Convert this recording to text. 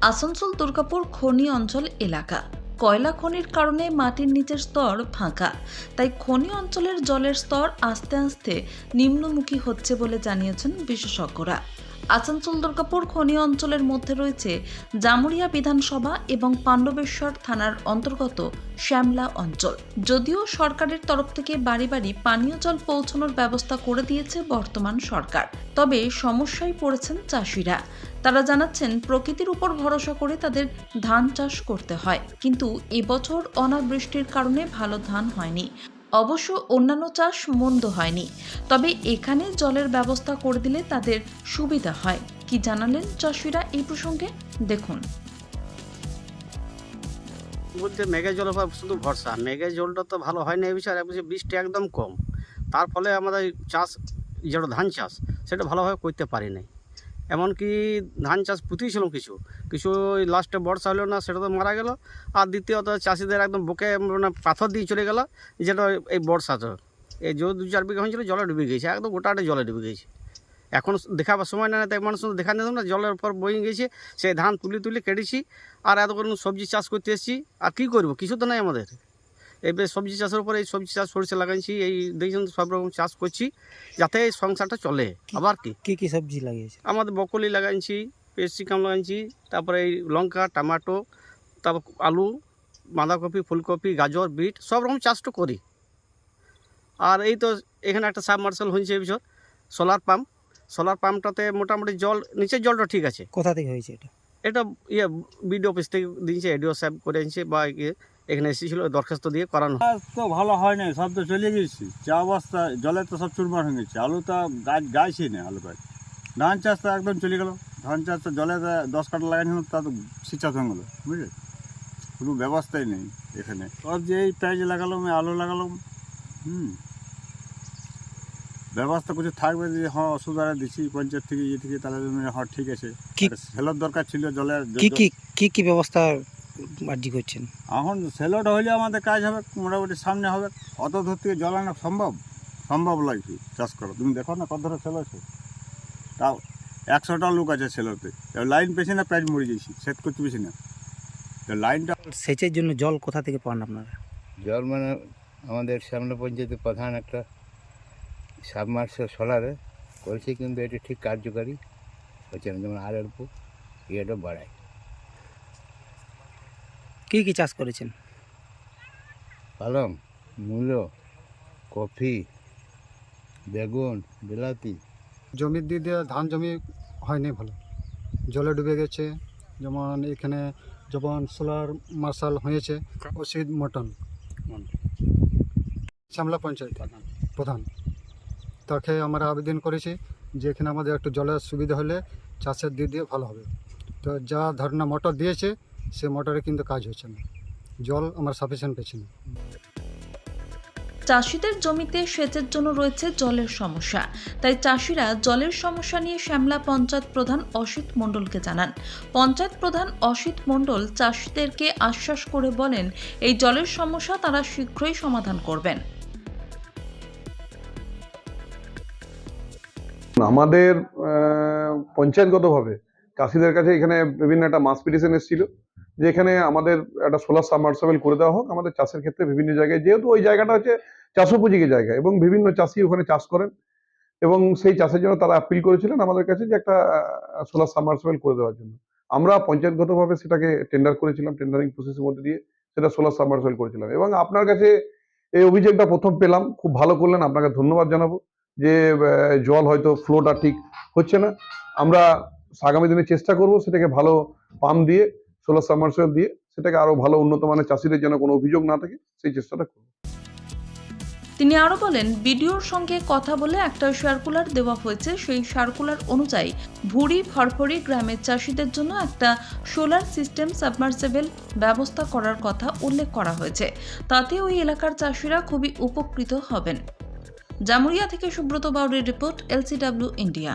আসানসোল দুর্গাপুর খনি অঞ্চল এলাকা। কয়লা খনির কারণে মাটির নিচের স্তর ফাঁকা। তাই খনি অঞ্চলের জলের স্তর আস্তে আস্তে নিম্নমুখী হচ্ছে বলে জানিয়েছেন বিশেষজ্ঞরা। আসানসোল দুর্গাপুর খনি অঞ্চলের মধ্যে রয়েছে জামুরিয়া বিধানসভা এবং পাণ্ডবেশ্বর থানার অন্তর্গত শ্যামলা অঞ্চল। যদিও সরকারের তরফ থেকে বাড়ি বাড়ি পানীয় জল পৌঁছানোর ব্যবস্থা করে দিয়েছে বর্তমান সরকার, তবে সমস্যায় পড়েছেন চাষিরা। তারা জানাচ্ছেন, প্রকৃতির উপর ভরসা করে তাদের ধান চাষ করতে হয়, কিন্তু এবছর অনাবৃষ্টির কারণে ভালো ধান হয়নি। অবশ্য অন্যান্য চাষ মন্দ হয়নি। তবে এখানে জলের ব্যবস্থা করে দিলে তাদের সুবিধা হয়। কি জানালেন চাষিরা এই প্রসঙ্গে? দেখুন। বলতে মেঘের জল শুধু ভরসা। মেঘের জলটা তো ভালো হয় না এই বিষয়ে। বৃষ্টি একদম কম। তার ফলে আমাদের চাষ যেটা ধান চাষ, সেটা ভালোভাবে করতে পারি নাই। এমনকি ধান চাষ পুঁতিয়েছিলাম কিছু। কিছু লাস্টে বর্ষা হলো না, সেটা তো মারা গেল। আর দ্বিতীয়ত চাষিদের একদম বুকে মানে পাথর দিয়ে চলে গেল, যেটা এই বর্ষাতে এই যে দু চার বিঘা হয়েছিল, জলে ডুবে গেছে একদম গোটাটা জলে ডুবে গেছে এখন দেখাবার সময় না তাই মানুষ দেখা নিতাম না জলের উপর বয়ে গেছে সেই ধান তুলি তুলি কেটেছি, আর এত করে সবজি চাষ করতে এসেছি। আর কী করব? কিছু তো নাই আমাদের। এবার সবজি চাষের উপরে এই সবজি চাষ সরিষা লাগাইছি এই দেখছেন সব রকম চাষ করছি যাতে এই সংসারটা চলে। আবার কি? কি কি সবজি লাগিয়েছে আমাদের বকলি লাগাইছি পেস্টিকাম লাগাইছি তারপরে এই লঙ্কা টমাটো তারপর আলু বাঁধাকপি ফুলকপি গাজর বিট সব রকম চাষ তো করি। আর এই তো এখানে একটা সাবমার্শাল হয়েছে এই বছর সোলার পাম্প। সোলার পাম্পটাতে মোটামুটি জল নিচের জলটা ঠিক আছে। কোথা থেকে হয়েছে এটা? এটা ইয়ে বিডিও অফিস থেকে দিয়েছে এডিও সাহেব করে আনছে বা ইয়ে। এখানে এসেছিল দরখাস্ত দিয়ে করানো। গাছ তো ভালো হয় নাই সব তো চলে গেছি। চা অবস্থা জলে তো সব চুরমার হয়ে গেছে। আলু তো গাছ গাছই নেই আলু গাছ। ধান চাষ তো একদম চলে গেল। ধান চাষ তো জলে দশ কাটা লাগাইছিল তা তো সিচাষ হয়ে গেলো বুঝলে? কোনো ব্যবস্থাই নেই এখানে। সব যে এই পেঁয়াজ লাগালাম আলু লাগালাম হুম। ব্যবস্থা কিছু থাকবে যে হ্যাঁ ওষুধ আর দিচ্ছি পঞ্চায়েত থেকে ইয়ে থেকে তাহলে হ্যাঁ ঠিক আছে। সেলোর দরকার ছিল জলের কি কি ব্যবস্থা আর্জি করছেন। এখন সেলোটা হলে আমাদের কাজ হবে মোটামুটি সামনে হবে। অত দূর থেকে জল আনা সম্ভব? সম্ভব লাগছে চাষ করা? তুমি দেখো না কত ধরে সেলো আছে। তাও একশোটা লোক আছে সেলোতে। লাইন পেছে না প্যাচ মরে গেছি। সেট করতে পেছি না। তো লাইনটা সেচের জন্য জল কোথা থেকে পান আপনারা? জল মানে আমাদের সামনে পঞ্চায়েতের প্রধান একটা সাবমার্সাল সোলারে। করেছে কিন্তু এটা ঠিক কার্যকারী। হচ্ছে না যেমন আর অল্প ইয়েটা বাড়ায়। কি কি চাষ করেছেন? পালং মূলো কফি বেগুন বিলাতি। জমির দিক দিয়ে ধান জমি হয়নি ভালো। জলে ডুবে গেছে। যেমন এখানে যখন সোলার মার্শাল হয়েছে অসিত মটন। শ্যামলা পঞ্চায়েত প্রধান। তাকে আমরা আবেদন করেছি যে এখানে আমাদের একটু জলের সুবিধা হলে চাষের দিক দিয়ে ভালো হবে। তো যা ধারণা মোটর দিয়েছে সে মোটরে কিন্তু কাজ হচ্ছে না। জল আমরা সাফিসিয়েন্ট পেছি না। চাষিদের জমিতে সেচের জন্য রয়েছে জলের সমস্যা। তাই চাষিরা জলের সমস্যা নিয়ে শ্যামলা পঞ্চায়েত প্রধান অসিত মণ্ডলকে জানান। পঞ্চায়েত প্রধান অসিত মণ্ডল চাষিদেরকে আশ্বাস করে বলেন এই জলের সমস্যা তারা শীঘ্রই সমাধান করবেন। আমাদের আহ, পঞ্চায়েতগতভাবে চাষিদের কাছে এখানে বিভিন্ন একটা মাস পিটিশন এসেছিল। যে এখানে আমাদের একটা সোলার সাবমার্সেবল করে দেওয়া হোক, আমাদের চাষের ক্ষেত্রে বিভিন্ন জায়গায়, যেহেতু ওই জায়গাটা হচ্ছে চাষোপযোগী জায়গা এবং বিভিন্ন চাষি ওখানে চাষ করেন এবং সেই চাষের জন্য তারা আপিল করেছিলেন আমাদের কাছে যে একটা সোলার সাবমার্সেবল করে দেওয়ার জন্য। আমরা পঞ্চায়েতগতভাবে সেটাকে টেন্ডার করেছিলাম টেন্ডারিং প্রসেসের মধ্যে দিয়ে সেটা সোলার সাবমার্সেবল করেছিলাম এবং আপনার কাছে এই অভিযোগটা প্রথম পেলাম, খুব ভালো করলেন, আপনাকে ধন্যবাদ জানাব যে জল হয়তো ফ্লোটা ঠিক হচ্ছে না। আমরা আগামী দিনে চেষ্টা করব সেটাকে ভালো পাম্প দিয়ে সোলার সাবমার্সেবল দিয়ে সেটাকে আরও ভালো উন্নত মানের চাষিদের যেন কোনো অভিযোগ না থাকে, সেই চেষ্টাটা করব তিনি আরও বলেন, বিডিওর সঙ্গে কথা বলে একটা সার্কুলার দেওয়া হয়েছে। সেই সার্কুলার অনুযায়ী ভুড়ি, ফরফরি গ্রামের চাষিদের জন্য একটা সোলার সিস্টেম সাবমার্সেবল ব্যবস্থা করার কথা উল্লেখ করা হয়েছে। তাতে ওই এলাকার চাষিরা খুবই উপকৃত হবেন। জামুরিয়া থেকে সুব্রত বাউরের রিপোর্ট, এলসিডাব্লিউ ইন্ডিয়া।